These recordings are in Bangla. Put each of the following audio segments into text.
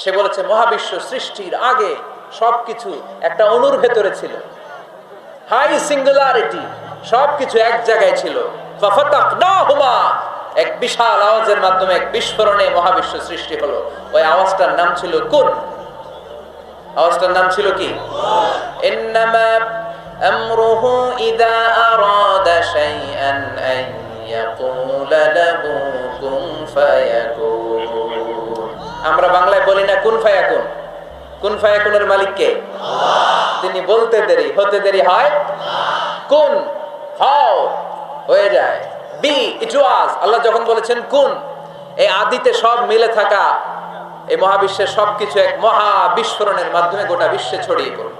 সে বলেছে, মহাবিশ্ব সৃষ্টির আগে সবকিছু একটা অনুর ভেতরে ছিল। হাই সিঙ্গুলারিটি, সবকিছু এক জায়গায় ছিল। এক বিশাল আওয়াজের মাধ্যমে এক বিস্ফোরণে মহাবিশ্ব সৃষ্টি হলো। ওই আওয়াজটার নাম ছিল কুন? আওয়াজটার নাম ছিল কি? ইয়াকুলা লাহু কুন ফায়াকুন। আমরা বাংলায় বলি না, কোন ফায়াকুন? কুন ফায়াকুনের মালিক কে? তিনি বলতে দেরি, হতে দেরি হয়? কোন, হাও, হয়ে যায়। বি, ইট ওয়াজ। আল্লাহ যখন বলেছেন, কুন এই আদিতে সব মিলে থাকা এই মহাবিশ্বের সবকিছু এক মহা বিস্ফোরণের মাধ্যমে গোটা বিশ্বে ছড়িয়ে পড়ল।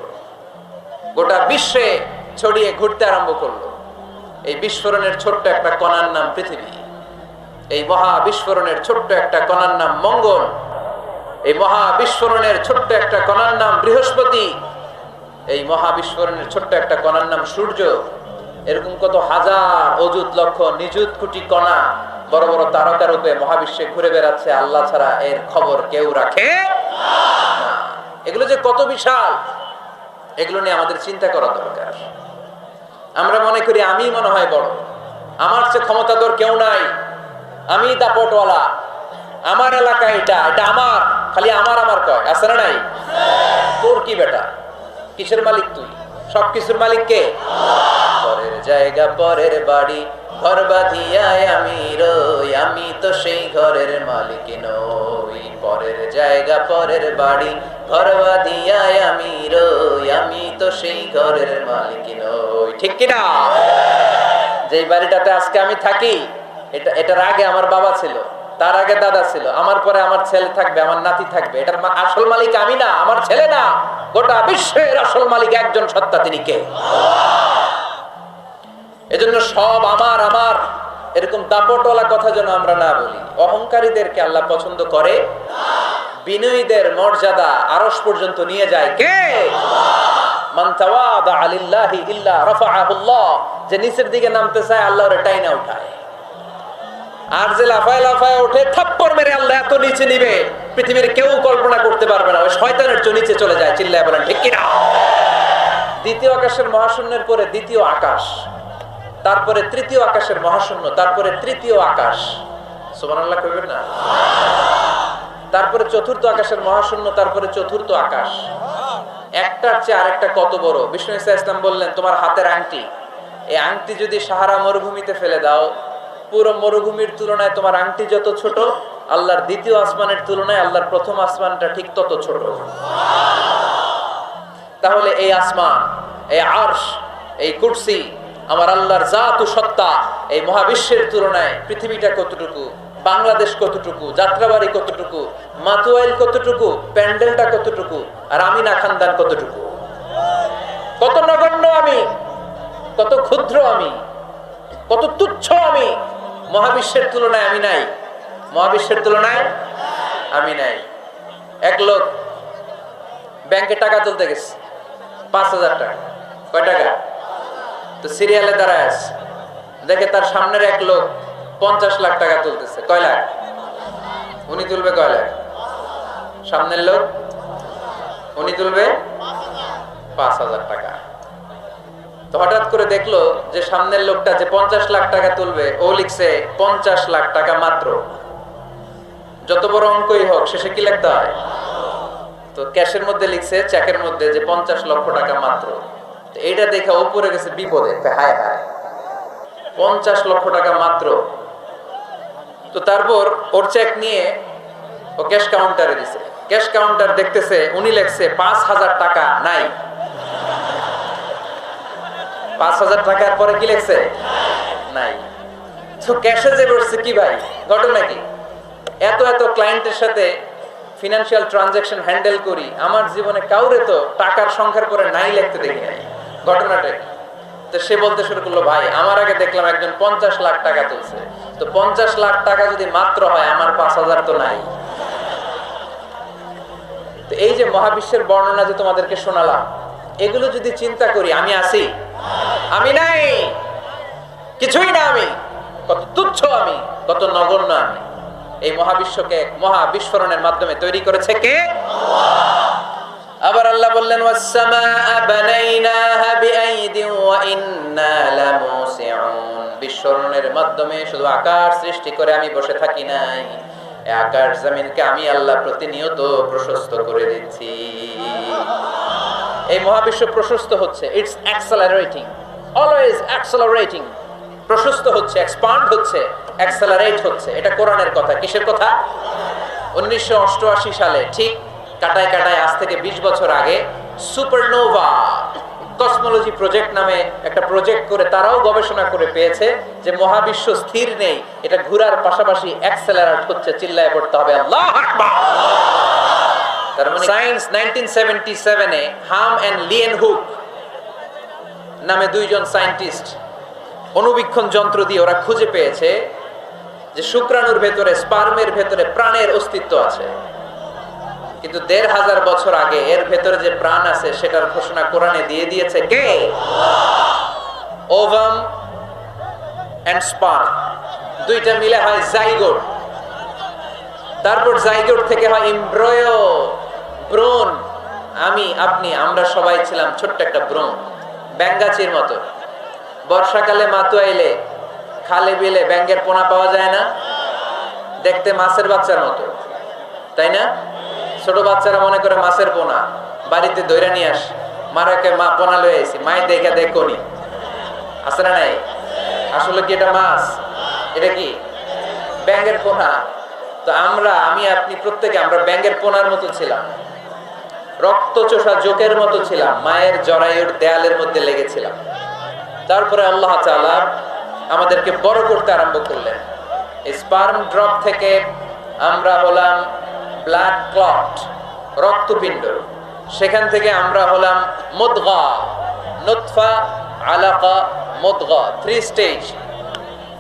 গোটা বিশ্বে ছড়িয়ে ঘুরতে আরম্ভ করল। এই বিস্ফোরণের ছোট্ট একটা কণার নাম পৃথিবী। এই মহা বিস্ফোরণের ছোট্ট একটা কণার নাম মঙ্গল। এই মহা বিস্ফোরণের ছোট্ট একটা কণার নাম বৃহস্পতি। এই মহা বিস্ফোরণের ছোট্ট একটা কণার নাম সূর্য। এরকম কত হাজার অযুত লক্ষ নিযুত কোটি কণা বড় বড় তারকা রূপে মহাবিশ্বে ঘুরে বেড়াচ্ছে। আল্লাহ ছাড়া এর খবর কেউ রাখে এগুলো যে কত বিশাল, এগুলো নিয়ে আমাদের চিন্তা করা দরকার। আমরা মনে করি আমি মনে হয় বড়। আমার চেয়ে ক্ষমতাধর কেউ নাই। আমি দাপটওয়ালা। আমার এলাকা এটা এটা আমার, খালি আমার আমার কয়, আছে না নাই? তোর কি বেটা? কিসের মালিক তুই? সব কিছুর মালিক কে? পরের জায়গা, পরের বাড়ি, ঘর বাঁধিয়ায় আমি রই, আমি তো সেই ঘরের মালিক নই। পরের জায়গা, পরের বাড়ি, ঘর বাঁধিয়ায় আমি রই, আমি তো সেই ঘরের মালিক নই। ঠিক কিনা? যেই বাড়িটাতে আজকে আমি থাকি, এটা, এটার আগে আমার বাবা ছিল। তার আগে দাদা ছিল, আমার পরে আমার ছেলে থাকবে, আমার নাতি থাকবে। এটার আসল মালিক আমি না, আমার ছেলে না। গোটা বিশ্বের আসল মালিক একজন সত্তা, তিনি কে? এজন্য সব আমার আমার। এরকম দাপটওয়ালা কথা যেন আমরা না বলি। অহংকারীদেরকে আল্লাহ পছন্দ করে, বিনয়ীদের মর্যাদা আরস পর্যন্ত নিয়ে যায়। কে? মান তাওয়াদা আলিল্লাহি ইল্লা রাফাআহুল্লাহ। যে নিচের দিকে নামতে চায়, আল্লাহ ওরে টাইনা উঠায়। আর যে লাফায় লাফায় ওঠে, থাপ্পড় মেরে আল্লাহ এত নিচে নিবে। পৃথিবীর কেউ কল্পনা করতে পারবে না। ওই শয়তানের চেয়ে নিচে চলে যায়, চিল্লায় বলেন, ঠিক কিনা? দ্বিতীয় আকাশের মহাশূন্যের পরে দ্বিতীয় আকাশ, তারপরে তৃতীয় আকাশের মহাশূন্য, তারপরে তৃতীয় আকাশ। সুবহানাল্লাহ কইবেন না? তারপরে চতুর্থ আকাশের মহাশূন্য, তারপরে চতুর্থ আকাশ। একটার চেয়ে আরেকটা কত বড়? বিষ্ণু ইসা ইসলাম বললেন, তোমার হাতের আংটি। এই আংটি যদি সাহারা মরুভূমিতে ফেলে দাও পুরো মরুভূমির তুলনায় তোমার আংটি যত ছোট, আল্লাহর দ্বিতীয় আসমানের তুলনায় আল্লাহর প্রথম আসমানটা ঠিক তত ছোট। তাহলে এই আসমান, এই আরশ, এই কুরসি আমার আল্লাহর জাত সত্তা, এই মহাবিশ্বের তুলনায় পৃথিবীটা কতটুকু, বাংলাদেশ কতটুকু, যাত্রাবাড়ি কতটুকু, মাতুয়াইল কতটুকু, প্যান্ডেলটা কতটুকু, আর আমি না খানদান কতটুকু? কত নগণ্য আমি, কত ক্ষুদ্র আমি, কত তুচ্ছ আমি মহাবিশ্বের তুলনায় আমি নাই। মহাবিশ্বের তুলনায় আমি নাই। এক লোক ব্যাংকে টাকা তুলতে গেছে, পাঁচ হাজার টাকা। কয় টাকা? তো সিরিয়ালে দাঁড়ায় আছে। দেখে তার সামনের এক লোক পঞ্চাশ লাখ টাকা তুলতেছে। কয় লাখ? উনি তুলবে কয় লাখ? সামনের লোক? উনি তুলবে পাঁচ হাজার টাকা। হঠাৎ করে দেখল যে সামনের লোকটা যে পঞ্চাশ লাখ টাকা তুলবে, ও লিখছে পঞ্চাশ লাখ টাকা মাত্র। যত বড় অঙ্কই হোক, শেষে কি লিখতে হয়? তো ক্যাশের মধ্যে লিখছে, চেকের মধ্যে যে পঞ্চাশ লক্ষ টাকা মাত্র। তো এইটা দেখে উপরে গেছে বিপদে। হায় হায়। পঞ্চাশ লক্ষ টাকা মাত্র। তো তারপর ওর চেক নিয়ে ও ক্যাশ কাউন্টারে দিছে। ক্যাশ কাউন্টার দেখতেছে, উনি লেখছে পাঁচ হাজার টাকা নাই। পাঁচ হাজার টাকার পরে কি লেখছে? নাই। তো ক্যাশে যে বসছে কি ভাই? ঘটনা কি এত এত ক্লায়েন্টের সাথে ফিনান্সিয়াল ট্রানজাকশন হ্যান্ডেল করি, আমার জীবনে কাউরে তো টাকার সংখ্যার পরে নাই লিখতে দেখি নাই ঘটনাটা কি? তো সে বলতে শুরু করল, ভাই, আমার আগে দেখলাম একজন পঞ্চাশ লাখ টাকা তুলছে। তো পঞ্চাশ লাখ টাকা যদি মাত্র হয়, আমার পাঁচ হাজার তো নাই। তো এই যে মহাবিশ্বের বর্ণনা যে তোমাদেরকে শোনালাম, এগুলো যদি চিন্তা করি, আমি আছি। আমি নাই। কিছুই না আমি। কত তুচ্ছ আমি, কত নগণ্য আমি। এই মহাবিশ্বকে এক মহা বিস্ফোরণের মাধ্যমে তৈরি করেছে কে? আবার আল্লাহ বললেন বিস্ফোরণের মাধ্যমে শুধু আকাশ সৃষ্টি করে আমি বসে থাকি নাই। আকাশ জমিনকে আমি আল্লাহ প্রতিনিয়ত প্রশস্ত করে দিচ্ছি। এই মহাবিশ্ব প্রশস্ত হচ্ছে ইটস অ্যাক্সেলারেটিং অলওয়েজ অ্যাক্সেলারেটিং প্রশস্ত হচ্ছে এক্সপান্ড হচ্ছে অ্যাক্সেলারেট হচ্ছে। এটা কোরআনের কথা। কিসের কথা? উনিশশো অষ্টআশি সালে ঠিক কাটায় কাটায় আজ থেকে ২০ বছর আগে সুপারনোভা কসমোলজি প্রজেক্ট নামে একটা প্রজেক্ট করে তারাও গবেষণা করে পেয়েছে যে মহাবিশ্ব স্থির নেই এটা ঘোরার পাশাপাশি অ্যাক্সেলারেট হচ্ছে চিল্লায় পড়তে হবে। আল্লাহ তার মানে সায়েন্স 1977 এ হাম এন্ড লিয়েন হুক নামে দুইজন সায়েন্টিস্ট অনুবীক্ষণ যন্ত্র দিয়ে ওরা খুঁজে পেয়েছে যে শুক্রাণুর ভেতরে, স্পার্মের ভেতরে প্রাণের অস্তিত্ব আছে। কিন্তু দেড় হাজার বছর আগে এর ভেতরে যে প্রাণ আছে, সেটার ঘোষণা কোরআনে দিয়ে দিয়েছে কে? Ovum and sperm. দুইটা মিলে হয় জাইগোট। তারপর জাইগোট থেকে হয় ইমব্রয় ব্রণ আমি, আপনি, আমরা সবাই ছিলাম ছোট্ট একটা ব্রণ ব্যাঙ্গাচির মতো। বর্ষাকালে মাতু আইলে, খালে বিলে ব্যাঙ্গের পোনা পাওয়া যায় না। দেখতে মাছের বাচ্চার মতো। তাই না? ছোট বাচ্চারা মনে করে মাছের পোনা। বাড়িতে দৈরা নিয়ে আস। মারাকে মা পোনা লয়ে আইছি। মায়ের দেখে দেখনি আছে না নাই? আসলে কি এটা মাছ? এটা কি? ব্যাঙ্গের পোনা। তো আমরা, আমি, আপনি প্রত্যেকে আমরা ব্যাঙ্গের পোনার মতো ছিলাম। রক্ত চোষা জোকের মতো ছিলাম, মায়ের জরায়ুর দেয়ালের মধ্যে লেগেছিলাম। তারপরে আল্লাহ আমাদেরকে বড় করতে আরম্ভ করলেন। স্পার্ম ড্রপ থেকে আমরা হলাম ব্লাড ক্লট, রক্তপিণ্ড। সেখান থেকে আমরা হলাম মুদগা, নুতফা, আলাকা, মুদগা থ্রি স্টেজ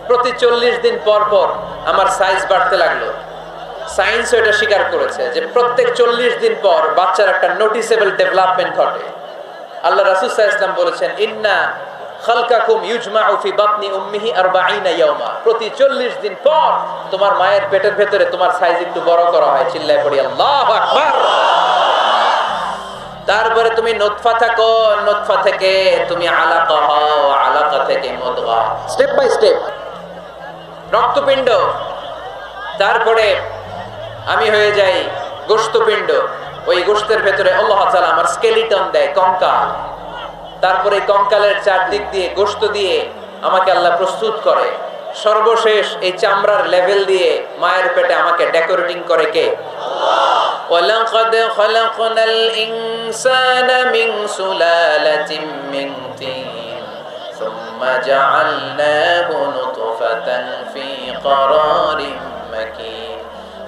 প্রতি চল্লিশ দিন পর পর আমার সাইজ বাড়তে লাগল। সায়েন্স এটা স্বীকার করেছে যে প্রত্যেক চল্লিশ দিন পর বাচ্চার একটা নোটিসেবল ডেভেলপমেন্ট ঘটে। আল্লাহ রাসুল ইসলাম বলেছেন, ইন্না প্রতি 40 দিন পর তোমার মায়ের পেটের ভেতরে তোমার বড় করা হয়, চিল্লায় তারপরে তুমি নুতফা থাকো, নুতফা থেকে তুমি থেকে স্টেপ বাই স্টেপ রক্তপিণ্ড। তারপরে আমি হয়ে যাই গোস্তপিণ্ড ওই গোস্তের ভেতরে আল্লাহ তাআলা আমার স্কেলিটন দেয় কঙ্কাল তারপরে কঙ্কালের চারদিক দিয়ে গোস্ত দিয়ে আমাকে আল্লাহ প্রস্তুত করে সর্বশেষ এই চামড়ার লেভেল দিয়ে মায়ের পেটে আমাকে ডেকোরেটিং করে কে ولقد خلقنا الإنسان من سلالة من طين ثم جعلناه نطفة في قرار مكين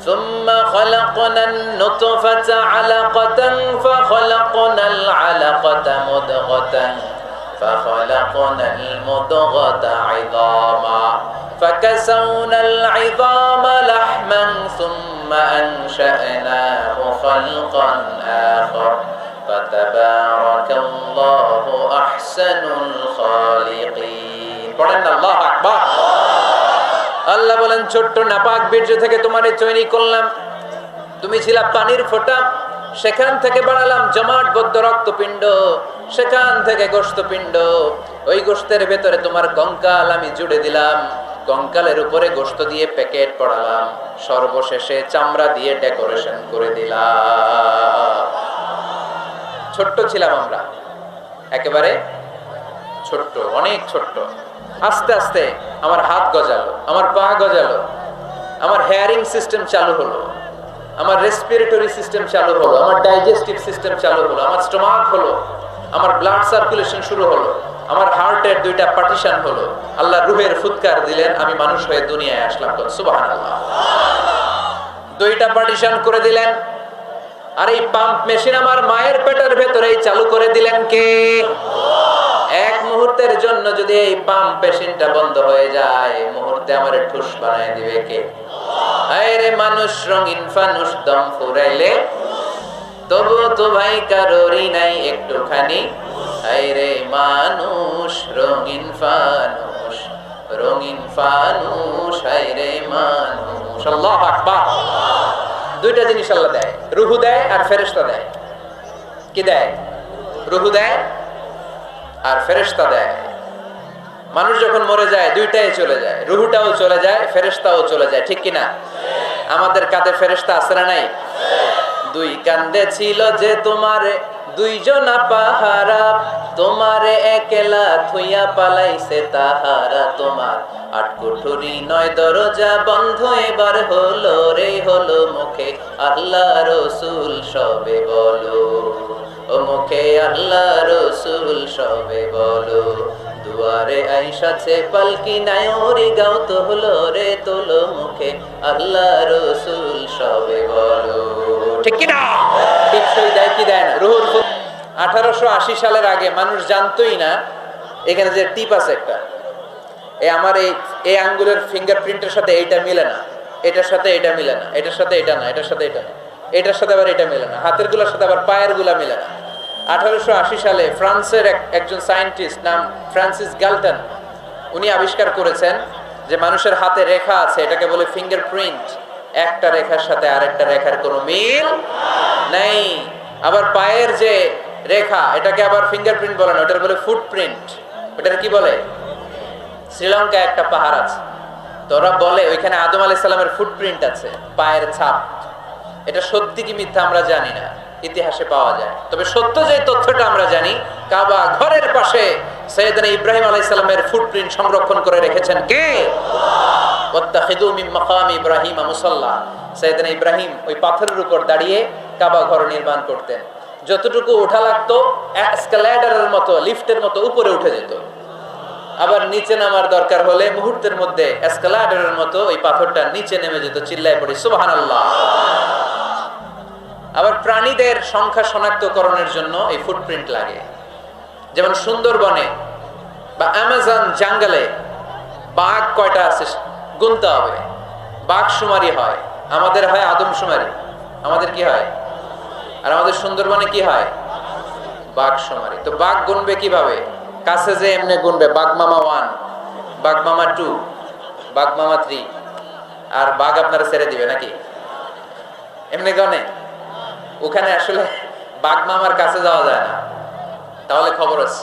ثم خلقنا النطفة علقة فخلقنا العلقة مدغة فخلقنا المضغة عظاما فكسونا العظام لحما ثم أنشأناه خلقا آخر فتبارك الله أحسن الخالقين. الله أكبر আল্লাহ বলেন, ছোট্ট নাপাক বীর্য থেকে তোমার তৈরি করলাম। তুমি ছিলা পানির ফোঁটা। সেখান থেকে বাড়ালাম জমাট, বদ্ধ রক্তপিণ্ড। সেখান থেকে গোস্তপিণ্ড ওই গোস্তের ভেতরে তোমার কঙ্কাল আমি জুড়ে দিলাম। কঙ্কালের উপরে গোস্ত দিয়ে প্যাকেট পড়ালাম। সর্বশেষে চামড়া দিয়ে ডেকোরেশন করে দিলাম। ছোট্ট ছিলাম আমরা। একেবারে ছোট্ট, অনেক ছোট্ট। আস্তে আস্তে আমার হাত গজালো, আমার পা গজালো, আমার হেয়ারিং সিস্টেম চালু হলো, আমার রেসপিরেটরি সিস্টেম চালু হলো, আমার ডাইজেস্টিভ সিস্টেম চালু হলো, আমার স্টোমাক হলো, আমার ব্লাড সার্কুলেশন শুরু হলো, আমার হার্টের দুইটা পার্টিশন হলো। আল্লাহ রুহের ফুৎকার দিলেন, আমি মানুষ হয়ে দুনিয়ায় আসলাম আল্লাহ দুইটা পার্টিশন করে দিলেন। আর এই পাম্প মেশিন আমার মায়ের পেটের ভেতরেই চালু করে দিলেন কে? মুহূর্তের জন্য যদি এই পাম্প মেশিনটা বন্ধ হয়ে যায় মুহূর্তে আমার ঠুস বানায় দিবে কে? আরে মানুষ রঙিন ফানুষ দম ফুরাইলে তবু তো ভাই কারোরই নাই একটুখানি। আরে মানুষ রঙিন ফানুষ রঙিন ফানুষ আরে মানুষ। আল্লাহ আকবার। দুইটা জিনিস আল্লাহ দেয়, রুহু দেয় আর ফেরেশতা দেয়। কি দেয়? রুহু দেয় আর ফেরেশতা দেয়। মানুষ যখন মরে যায়, দুইটাই চলে যায়। রুহুটাও চলে যায়, ফেরেশতাও চলে যায়। ঠিক কিনা? আমাদের কাঁধে ফেরেশতা আছে না নাই? দুই কান্দে ছিল যে তোমারে, দুইজনা পাহারা তোমারে একলা থুইয়া পালাইছে তাহারা তোমার। আট কুঠুরি, নয় দরজা বন্ধ, এবার হলো রে, হলো মুখে। আল্লাহ রসুল সবে বলো। মুখে আল্লাহ রসুল সবে বলো। দুয়ারে আইসাছে পালকি নায়রি গাও তো হলো রে তোলো মুখে। আল্লাহ রসুল সবে বলো। ঠিক দেয় কি দেয় না? রুহুর আঠারোশো আশি সালের আগে মানুষ জানতোই না, এখানে যে টিপ আছে একটা। এই আমার এই এই আঙ্গুলের ফিঙ্গারপ্রিন্টের সাথে এইটা মিলে না। এটার সাথে এটা মিলে না, এটার সাথে এটা না, এটার সাথে এটা না। এটার সাথে আবার এটা মিলে না। হাতেরগুলোর সাথে আবার পায়েরগুলা মিলে না। আঠারোশো আশি সালে ফ্রান্সের এক- একজন সায়েন্টিস্ট নাম ফ্রান্সিস গালটন, উনি আবিষ্কার করেছেন যে মানুষের হাতে রেখা আছে, এটাকে বলে ফিঙ্গারপ্রিন্ট একটা রেখার সাথে আরেকটা রেখার কোনো মিল নেই। আবার পায়ের যে রেখা, এটাকে আবার ফিঙ্গারপ্রিন্ট বলে না, ওটার বলে ফুটপ্রিন্ট ওটার কি বলে? শ্রীলঙ্কায় একটা পাহাড় আছে। তো ওরা বলে, ওইখানে আদম আলাইহিস সালামের ফুটপ্রিন্ট আছে, পায়ের ছাপ। এটা সত্যি কি মিথ্যা আমরা জানি না। ইতিহাসে পাওয়া যায়। তবে সত্য যে তথ্যটা আমরা জানি, কাবা ঘরের পাশে সৈয়দনা ইব্রাহিম আলাইহিস ফুটপ্রিন্ট সংরক্ষণ করে রেখেছেন কে? ইব্রাহিম মুসাল্লা। ইব্রাহিম ওই পাথরের উপর দাঁড়িয়ে কাবা ঘর নির্মাণ করতেন। যতটুকু ওঠা লাগতো মতো লিফটের মতো উপরে উঠে যেত। আবার নিচে নামার দরকার হলে মুহূর্তের মধ্যে মতো ওই পাথরটা নিচে নেমে যেত, চিল্লায় পড়ি, সুবহানাল্লাহ। আবার প্রাণীদের সংখ্যা শনাক্তকরণের জন্য এই ফুটপ্রিন্ট লাগে। যেমন সুন্দরবনে বা অ্যামাজন জাঙ্গলে বাঘ কয়টা আছে গুনতে হবে। বাঘ সুমারি হয়, আমাদের হয় আদম সুমারি। আমাদের কি হয়? আর আমাদের সুন্দরবনে কি হয়? বাঘ সুমারি। তো বাঘ গুনবে কীভাবে? কাছে যে এমনি গুনবে, বাঘ মামা ওয়ান বাঘ মামা টু বাঘ মামা থ্রি আর বাঘ আপনারা ছেড়ে দিবে নাকি? এমনি গনে। ওখানে আসলে বাঘ মামার কাছে যাওয়া যায় না। তাহলে খবর আছে।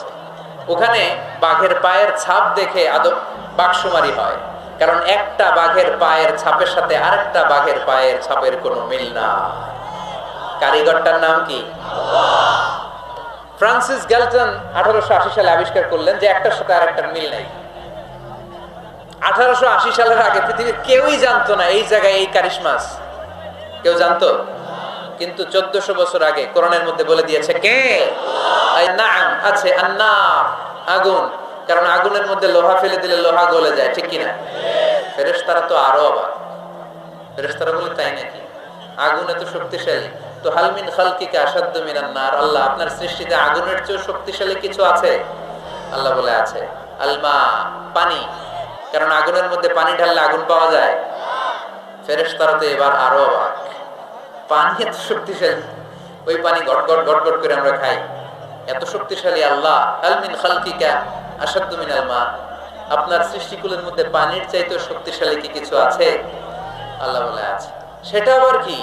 ওখানে বাঘের পায়ের ছাপ দেখে আদব বাঘসুমারি হয়। কারণ একটা বাঘের পায়ের ছাপের সাথে আরেকটা বাঘের পায়ের ছাপের কোনো মিল না। কারিগরটার নাম কি? ফ্রান্সিস গ্যালটন আঠারোশো আশি সালে আবিষ্কার করলেন যে একটার সাথে আরেকটার মিল নাই। আঠারোশো আশি সালের আগে পৃথিবীর কেউই জানতো না এই জায়গায় এই কারিশমাস। কেউ জানতো? কিন্তু চোদ্দশো বছর আগে কোরআনের মধ্যে বলে দিয়েছে কে? আছে আগুন। কারণ আগুনের মধ্যে লোহা ফেলে দিলে লোহা গলে যায়, ঠিক কিনা? ফেরেশতারা তো আরও অবাক। ফেরেশতারা বলে, তাই নাকি? আগুন এত শক্তিশালী। তো হালমিন খালকিকে আসাদ্দ মিনান নার, আল্লাহ আপনার সৃষ্টিতে আগুনের চেয়েও শক্তিশালী কিছু আছে? আল্লাহ বলে, আছে। আলমা পানি। কারণ আগুনের মধ্যে পানি ঢাললে আগুন পাওয়া যায়। ফেরেশতারা তো এবার আরও অবাক। পানি এত শক্তিশালী। ওই পানি গট গট গট গট করে আমরা খাই। এত শক্তিশালী আল্লাহ। আলমিন খালকিকা আসাদ্দু মিনাল মা। আপনার সৃষ্টিকুলের মধ্যে পানির চাইতে শক্তিশালী কি কিছু আছে? আল্লাহ বলে, আছে। সেটা আবার কি?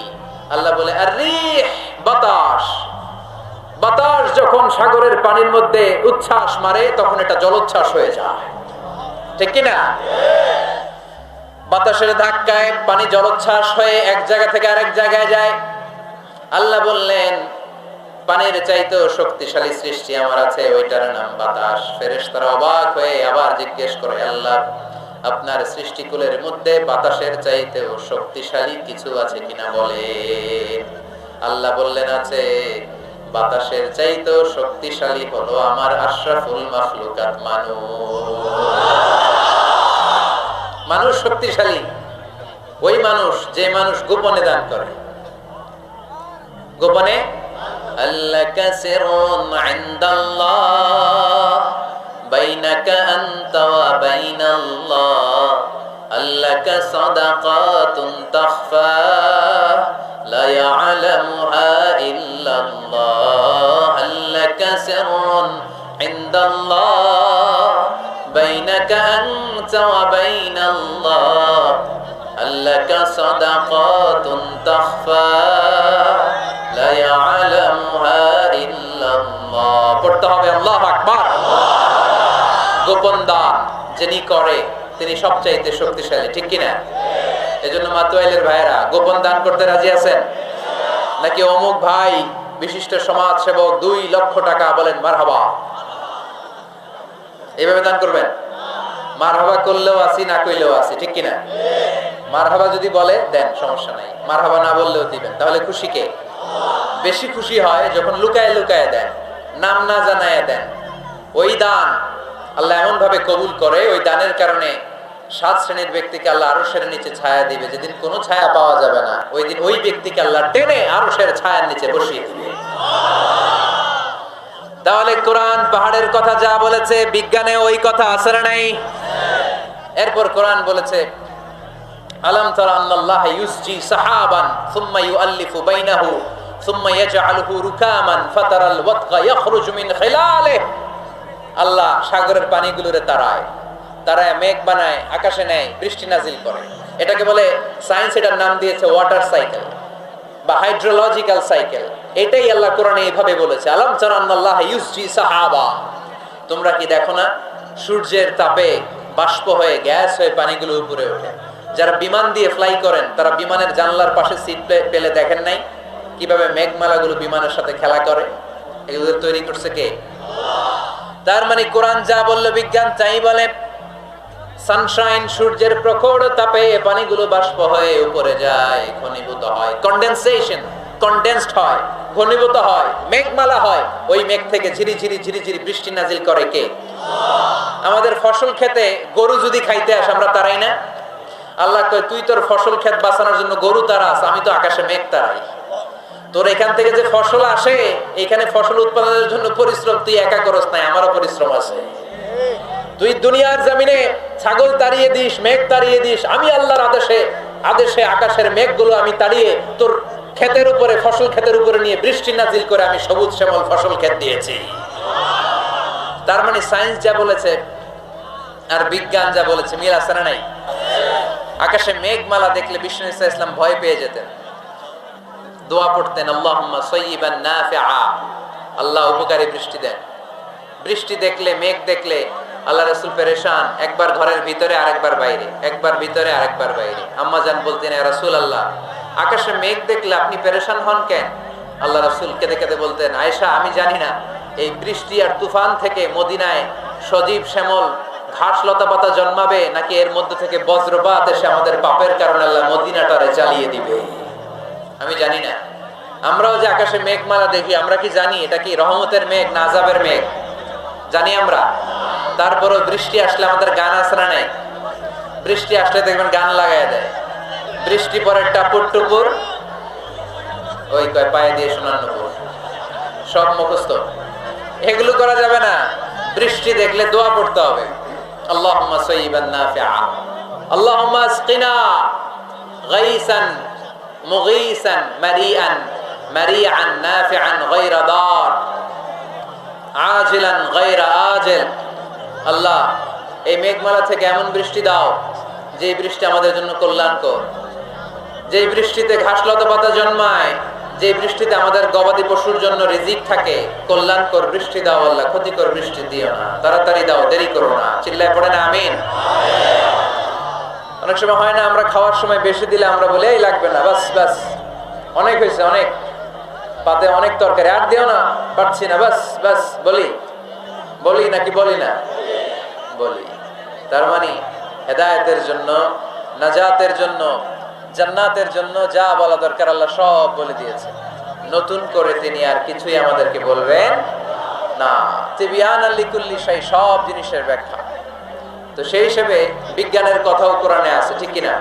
আল্লাহ বলে আর বাতাস। বাতাস যখন সাগরের পানির মধ্যে উচ্ছ্বাস মারে, তখন এটা জলোচ্ছ্বাস হয়ে যায়। ঠিক কিনা? বাতাসের ধাক্কায় পানি জলোচ্ছ্বাস হয়ে এক জায়গা থেকে আরেক জায়গায় যায়। আল্লাহ বললেন, পানির চাইতেও শক্তিশালী সৃষ্টি আমার আছে, ওইটার নাম বাতাস। ফেরেশ তারা অবাক হয়ে আবার জিজ্ঞেস করে, আল্লাহ, আপনার সৃষ্টিকুলের মধ্যে বাতাসের চাইতেও শক্তিশালী কিছু আছে কিনা বলে। আল্লাহ বললেন, আছে। বাতাসের চাইতেও শক্তিশালী হলো আমার আশরাফুল মাখলুকাত মানুষ। মানুষ শক্তিশালী ওই মানুষ যে মানুষ গোপনে দান করে। গোপনে? আল্লাহ بينك أنت وبين الله هل لك لك صدقات تخفى لا يعلمها إلا الله পড়তে হবে আল্লাহ আকবার গোপন দান যিনি করে তিনি সবচাইতে শক্তিশালী ঠিক কিনা এজন্য মাতুয়াইলের ভাইয়েরা গোপন দান করতে রাজি আছেন নাকি অমুক ভাই বিশিষ্ট সমাজ সেবক দুই লক্ষ টাকা বলেন মারহাবা এইভাবে দান করবেন? মারহাবা করলেও আসি না কইলেও আসি ঠিক কিনা? মারহাবা যদি বলে, দেন, সমস্যা নাই। মারহাবা না বললেও দিবেন। তাহলে খুশি কে? বেশি খুশি হয় যখন লুকায় লুকায় দেন, নাম না জানায় দেন। ওই দান আল্লাহ এমন ভাবে কবুল করে, ওই দানের কারণে সাত শ্রেণির ব্যক্তিকে আল্লাহ আরও সের নিচে ছায়া দিবে। যেদিন কোনো ছায়া পাওয়া যাবে না, ওই দিন ওই ব্যক্তিকে আল্লাহ টেনে আরও সের ছায়ার নিচে বসিয়ে দিবে। তাহলে কোরআন পাহাড়ের কথা যা বলেছে, বিজ্ঞানে ওই কথা আছে না নাই। এরপর কোরআন বলেছে, আলম তারা আল্লাহ ইউসজি সাহাবান, সুম্মা ইউআল্লিফু বাইনাহু, সুম্মা ইয়াজআলুহু রুকামান, ফাতারাল ওয়াতকা ইয়াখরুজু মিন খিলালিহি আল্লাহ সাগরের পানিগুলোরে তারায় তারায় মেঘ বানায়, আকাশে নেয়, বৃষ্টি নাজিল করে। এটাকে বলে সায়েন্স এটার নাম দিয়েছে ওয়াটার সাইকেল বা হাইড্রোলজিক্যাল সাইকেল। এটাই আল্লাহ কোরআনে এইভাবে বলেছে, আলম চারান্নাল্লাহ সাহাবা। তোমরা কি দেখো না, সূর্যের তাপে বাষ্প হয়ে গ্যাস হয়ে পানিগুলো উপরে ওঠে। যারা বিমান দিয়ে ফ্লাই করেন, তারা বিমানের জানলার পাশে সিট পেলে দেখেন নাই কীভাবে মেঘমালাগুলো বিমানের সাথে খেলা করে? এগুলো তৈরি করছে কে? তার মানে কোরআন যা বলল বিজ্ঞান তাই বলে। সানশাইন সূর্যের প্রখর তাপে পানিগুলো বাষ্প হয়ে উপরে যায়, ঘনীভূত হয়। কন্ডেনসেশন কন্ডেন্সড হয়, ঘনীভূত হয়, মেঘমালা হয়। ওই মেঘ থেকে ঝিরি ঝিরি ঝিরি ঝিরি বৃষ্টি নাজিল করে কে? আমাদের ফসল খেতে গরু যদি খাইতে আসে, আমরা তারাই না? আল্লাহ কয়, তুই তোর ফসল ক্ষেত বাঁচানোর জন্য গরু তারাস আমি তো আকাশে মেঘ তারাই। তোর এখান থেকে যে ফসল আসে, এখানে ফসল উৎপাদনের জন্য পরিশ্রম, তুই একা করস নাই, আমারও পরিশ্রম আছে। তুই দুনিয়ার জমিনে ছাগল তাড়িয়ে দিস, মেঘ তাড়িয়ে দিস, আমি আল্লাহর আদেশে আদেশে আকাশের মেঘগুলো আমি তাড়িয়ে তোর ক্ষেতের উপরে, ফসল ক্ষেতের উপরে নিয়ে বৃষ্টি নাজিল করে আমি সবুজ শ্যামল ফসল ক্ষেত দিয়েছি। তার মানে সায়েন্স যা বলেছে আর বিজ্ঞান যা বলেছে, মিল না নাই? আকাশে মেঘমালা দেখলে বিষ্ণু ইসা ইসলাম ভয় পেয়ে যেতেন। দোয়া পড়তেন নাফিআ। আল্লাহ উপকারী বৃষ্টি দেন। বৃষ্টি দেখলে, মেঘ দেখলে আল্লাহ রসুল পেরেশান, একবার ঘরের ভিতরে আরেকবার বাইরে, একবার ভিতরে আরেকবার বাইরে। আম্মা জান বলতেন রসুল আল্লাহ আকাশে মেঘ দেখলে আপনি পেরেশান হন কেন? আল্লাহ রসুল কেঁদে কেঁদে বলতেন, আয়েশা, আমি জানি না, এই বৃষ্টি আর তুফান থেকে মদিনায় সজীব শ্যামল ঘাস লতা পাতা জন্মাবে, নাকি এর মধ্যে থেকে বজ্রপাত এসে আমাদের পাপের কারণে আল্লাহ মদিনাটারে জ্বালিয়ে দিবে? আমি জানি না। আমরাও যে আকাশে মেঘমালা দেখি, আমরা কি জানি এটা কি রহমতের মেঘ না আযাবের মেঘ? জানি আমরা। তারপরও বৃষ্টি আসলে আমাদের গান আসরা নেই বৃষ্টি আসলে দেখবেন গান লাগাই দেয়। বৃষ্টি পরে টাপুর টুপুর। ওই কয়, পায়ে দিয়ে শোনার নুপুর। সব মুখস্থ। এগুলো করা যাবে না। বৃষ্টি দেখলে দোয়া পড়তে হবে। আজিল। আল্লাহ, এই মেঘমালা থেকে এমন বৃষ্টি দাও যে বৃষ্টি আমাদের জন্য কল্যাণকর। যে বৃষ্টিতে ঘাস লতা পাতা জন্মায় যে বৃষ্টিতে আমাদের গবাদি পশুর জন্য রিজিক থাকে, কল্যাণকর বৃষ্টি দাও আল্লাহ, ক্ষতিকর বৃষ্টি দিও না, তাড়াতাড়ি দাও, দেরি করো না। চিল্লায় পড়ে না, আমিন? অনেক সময় হয় না, আমরা খাওয়ার সময় বেশি দিলে আমরা বলি, এই লাগবে না, বাস বাস। অনেক হয়েছে, অনেক। পাতে অনেক তরকারি, আর দিও না, পারছি না, বাস বাস, বলি। বলি নাকি বলি না? বলি। তার মানে হেদায়তের জন্য, নাজাতের জন্য জান্নাতের জন্য যা বলা দরকার আল্লাহ সব বলে দিয়েছে। নতুন করে তিনি আর কিছুই আমাদেরকে বলবেন না। তিবিয়ান আল্লিকুল্লি সাই সব জিনিসের ব্যাখ্যা। তো সেই হিসেবে বিজ্ঞানের কথাও কোরআনে আছে, ঠিক কিনা?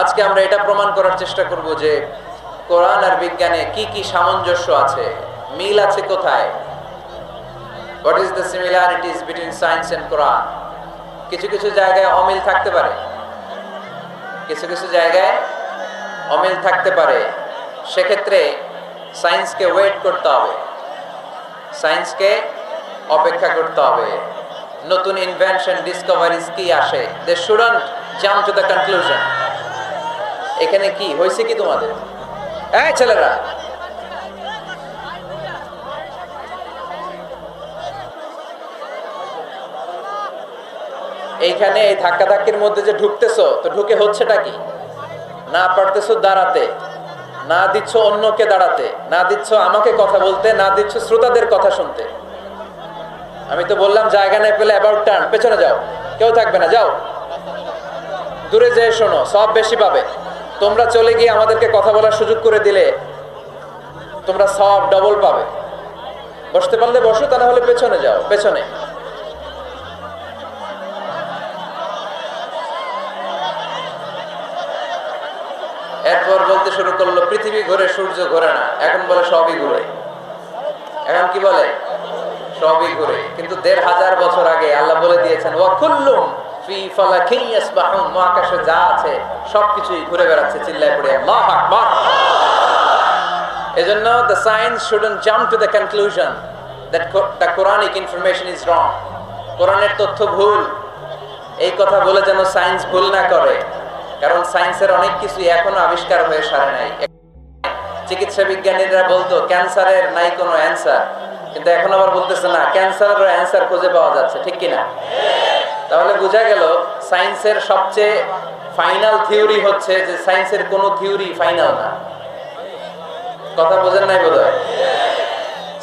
আজকে আমরা এটা প্রমাণ করার চেষ্টা করব যে কোরআন আর বিজ্ঞানে কি কি সামঞ্জস্য আছে, মিল আছে কোথায়? কিছু কিছু জায়গায় অমিল থাকতে পারে। কিছু কিছু জায়গায় অমিল থাকতে পারে। সেক্ষেত্রে সায়েন্সকে ওয়েট করতে হবে। সায়েন্সকে অপেক্ষা করতে হবে। নতুন ইনভেনশন ডিসকভারিজ কি আসে? They student jump to the conclusion এখানে কি? হয়েছে কি তোমাদের? হ্যাঁ ছেলেরা এইখানে এই ধাক্কা ধাক্কির মধ্যে যে ঢুকতেছো, তো ঢুকে হচ্ছেটা কি? না পারতেছো দাঁড়াতে, না দিচ্ছ অন্যকে দাঁড়াতে, না দিচ্ছ আমাকে কথা বলতে, না দিচ্ছ শ্রোতাদের কথা শুনতে। আমি তো বললাম, জায়গা নেই পেলে অ্যাবাউট টার্ন পেছনে যাও। কেউ থাকবে না, যাও। দূরে যেয়ে শোনো, সব বেশি পাবে। তোমরা চলে গিয়ে আমাদেরকে কথা বলার সুযোগ করে দিলে, তোমরা সব ডবল পাবে। বসতে পারলে বসো, তা না হলে পেছনে যাও, পেছনে। এরপর বলতে শুরু করল, পৃথিবী ঘুরে সূর্য ঘুরে না। এখন বলে সবই ঘুরে। এখন কি বলে? সবই ঘুরে। কিন্তু দেড় হাজার বছর আগে আল্লাহ বলে দিয়েছেন ওয়াকুল্লুম সবকিছুই ঘুরে বেড়াচ্ছে, চিল্লায় Quranic information is wrong. কোরআনের তথ্য ভুল। এই কথা বলে যেন সায়েন্স ভুল না করে। কারণ সায়েন্সের অনেক কিছু এখনও আবিষ্কার হয়ে সারে নাই। চিকিৎসা বিজ্ঞানীরা বলতো, ক্যান্সারের নাই কোনো অ্যান্সার। কিন্তু এখন আবার বলতেছে, না ক্যান্সারের অ্যান্সার খুঁজে পাওয়া যাচ্ছে, ঠিক কিনা? তাহলে বোঝা গেল, সায়েন্সের সবচেয়ে ফাইনাল থিওরি হচ্ছে যে সায়েন্সের কোনো থিওরি ফাইনাল না। কথা বোঝেন নাই বোধ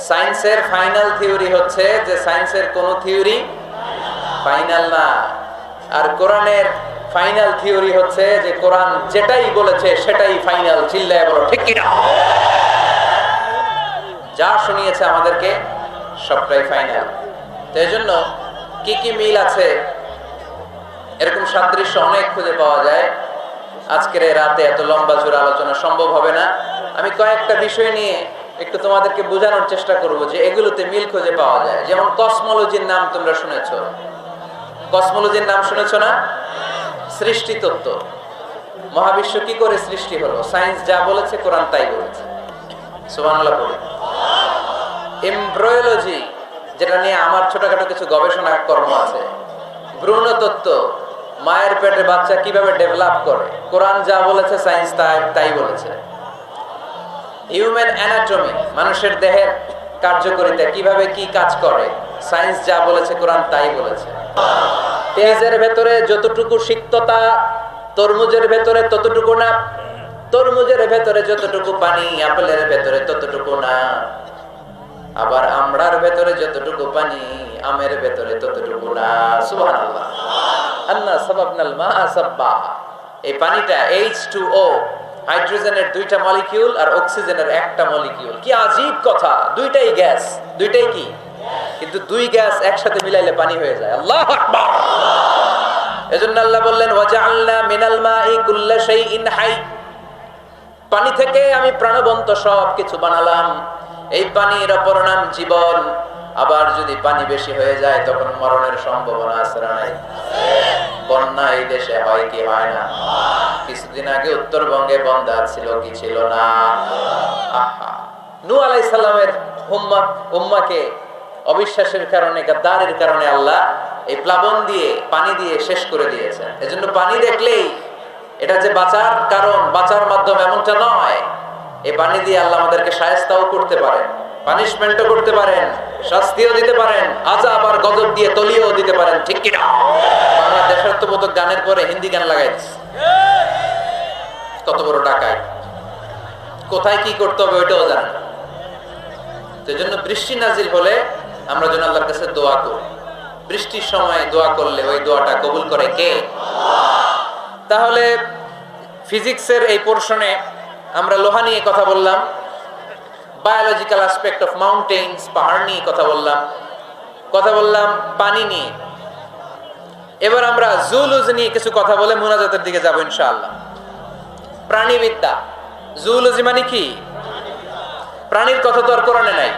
সায়েন্সের ফাইনাল থিওরি হচ্ছে যে সায়েন্সের কোনো থিওরি ফাইনাল না। আর কোরআনের ফাইনাল থিওরি হচ্ছে যে কোরআন যেটাই বলেছে সেটাই ফাইনাল চিল্লায় বলো, ঠিক কিনা? যা শুনিয়েছে আমাদেরকে সবটাই ফাইনাল তো জন্য কি কি মিল আছে? এরকম সাদৃশ্য অনেক খুঁজে পাওয়া যায়। আজকের এই রাতে এত লম্বা জোর আলোচনা সম্ভব হবে না। আমি কয়েকটা বিষয় নিয়ে একটু তোমাদেরকে বোঝানোর চেষ্টা করব যে এগুলোতে মিল খুঁজে পাওয়া যায়। যেমন কসমোলজির নাম তোমরা শুনেছো। কসমোলজির নাম শুনেছো না? সৃষ্টি তত্ত্ব মহাবিশ্ব কি করে সৃষ্টি হলো? সায়েন্স যা বলেছে, কোরআন তাই বলেছে। এমব্রয়োলজি যেটা নিয়ে আমার ছোটখাটো কিছু গবেষণা কর্ম আছে। ভ্রূণ তত্ত্ব মায়ের পেটে বাচ্চা কীভাবে ডেভেলপ করে? কোরআন যা বলেছে সায়েন্স তাই তাই বলেছে। হিউম্যান অ্যানাটমি মানুষের দেহের কার্যকরিতা কীভাবে কি কাজ করে? সায়েন্স যা বলেছে, কোরআন তাই বলেছে। পেঁয়াজের ভেতরে যতটুকু সিক্ততা, তরমুজের ভেতরে ততটুকু না, তরমুজের ভেতরে যতটুকু পানি, আপেলের ভেতরে ততটুকু না। আবার আমড়ার ভেতরে যতটুকু পানি, আমের ভেতরে ততটুকু না। সাব্বা এই পানিটা H2O হাইড্রোজেনের দুইটা মলিকিউল আর অক্সিজেনের একটা মলিকিউল কি আজীব কথা। দুইটাই গ্যাস। দুইটাই কি? কিন্তু দুই গ্যাস একসাথে মিলাইলে পানি হয়ে যায়। আল্লাহ এজন্য আল্লাহ বললেন, ওয়াজআলনা মিনাল মাই কুল্লা শাইইন হাই। পানি থেকে আমি প্রাণবন্ত সব কিছু বানালাম। এই পানির অপর নাম জীবন। আবার যদি পানি বেশি হয়ে যায়, তখন মরণের সম্ভাবনা আছে নাই? বন্যা এই দেশে হয় কি হয় না? কিছুদিন আগে উত্তরবঙ্গে বন্ধা ছিল কি ছিল না? আহা! নু আলাই সাল্লামের উম্মা উম্মাকে অবিশ্বাসের কারণে, গাদ্দারের কারণে আল্লাহ এই প্লাবন দিয়ে, পানি দিয়ে শেষ করে দিয়েছে এজন্য পানি দেখলেই এটা যে বাঁচার কারণ, বাঁচার মাধ্যম এমনটা নয়। এই পানি দিয়ে আল্লাহ আমাদেরকে সায়স্তাও করতে পারেন, পানিশমেন্টও করতে পারেন, শাস্তিও দিতে পারেন আজাব আর গজব দিয়ে তলিয়েও দিতে পারেন, ঠিক কিনা বাংলা দেশাত্মবোধক গানের পরে হিন্দি গান লাগাই দিচ্ছে কত বড় টাকায় কোথায় কি করতে হবে ওইটাও জানে না। তো জন্য বৃষ্টি নাজির হলে আমরা যেন আল্লাহর কাছে দোয়া করি। বৃষ্টির সময় দোয়া করলে ওই দোয়াটা কবুল করে কে? তাহলে ফিজিক্সের এই পোর্শনে আমরা লোহা নিয়ে কথা বললাম বায়োলজিক্যাল অ্যাসপেক্ট অফ মাউন্টেন্স পাহাড় নিয়ে কথা বললাম কথা বললাম পানি নিয়ে। এবার আমরা জুলুজ নিয়ে কিছু কথা বলে মোনাজাতের দিকে যাব ইনশাআল্লাহ। প্রাণীবিদ্যা জুলজি মানে কি? প্রাণীর কথা তো আর কোরআনে নাই।